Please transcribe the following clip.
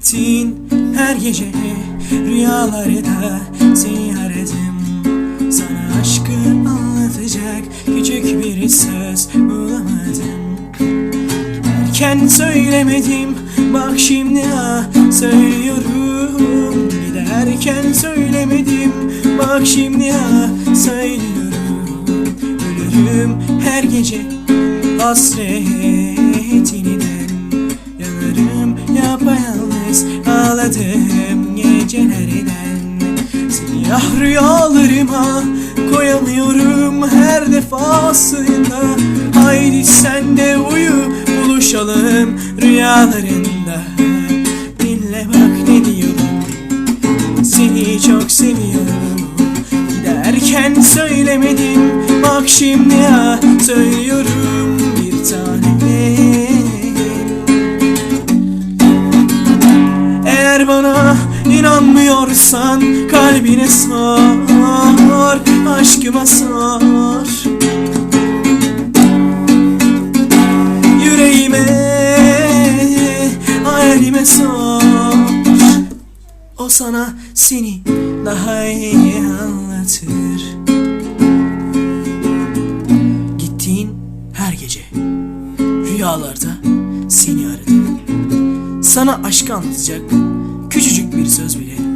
Gittin her gece rüyalarda seni aradım Sana aşkı anlatacak küçük bir söz bulamadım. Giderken söylemedim bak şimdi ha söylüyorum. Giderken söylemedim bak şimdi ha söylüyorum. Ölürüm her gece hasretiniden ağladığım gecelerden Siyah rüyalarıma koyamıyorum her defasında. Haydi sen de uyu buluşalım rüyalarında. Dinle bak ne diyorum seni çok seviyorum. Giderken söylemedim Bak şimdi ha söylüyorum bana inanmıyorsan kalbine sor Aşkıma sor Yüreğime hayalime sor o sana seni daha iyi anlatır. Gittiğin her gece Rüyalarda seni aradım Sana aşkı anlatacak Küçücük bir söz bile